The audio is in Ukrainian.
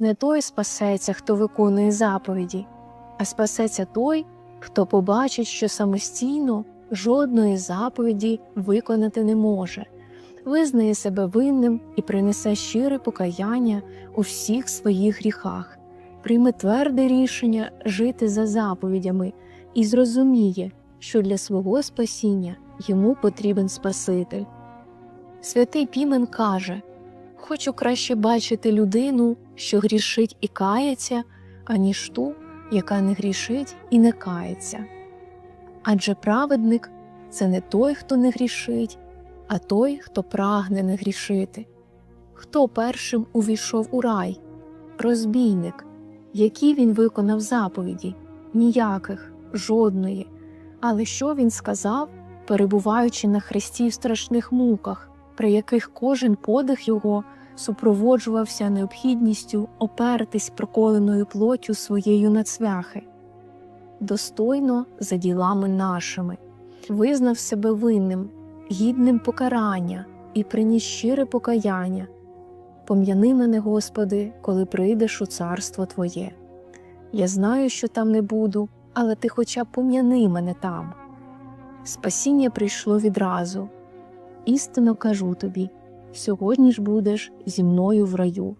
Не той спасеться, хто виконує заповіді, а спасеться той, хто побачить, що самостійно жодної заповіді виконати не може, визнає себе винним і принесе щире покаяння у всіх своїх гріхах, прийме тверде рішення жити за заповідями і зрозуміє, що для свого спасіння йому потрібен Спаситель. Святий Пімен каже Хочу краще бачити людину, що грішить і кається, аніж ту, яка не грішить і не кається. Адже праведник це не той, хто не грішить, а той, хто прагне не грішити. Хто першим увійшов у рай? Розбійник, які він виконав заповіді? Ніяких, жодної. Але що він сказав, перебуваючи на хресті в страшних муках, при яких кожен подих його супроводжувався необхідністю опертись проколеною плоттю своєю на цвяхи? Достойно за ділами нашими, визнав себе винним, гідним покарання і приніс щире покаяння. Пом'яни мене, Господи, коли прийдеш у царство Твоє. Я знаю, що там не буду, але ти хоча б пом'яни мене там. Спасіння прийшло відразу. Істинно кажу тобі, сьогодні ж будеш зі мною в раю.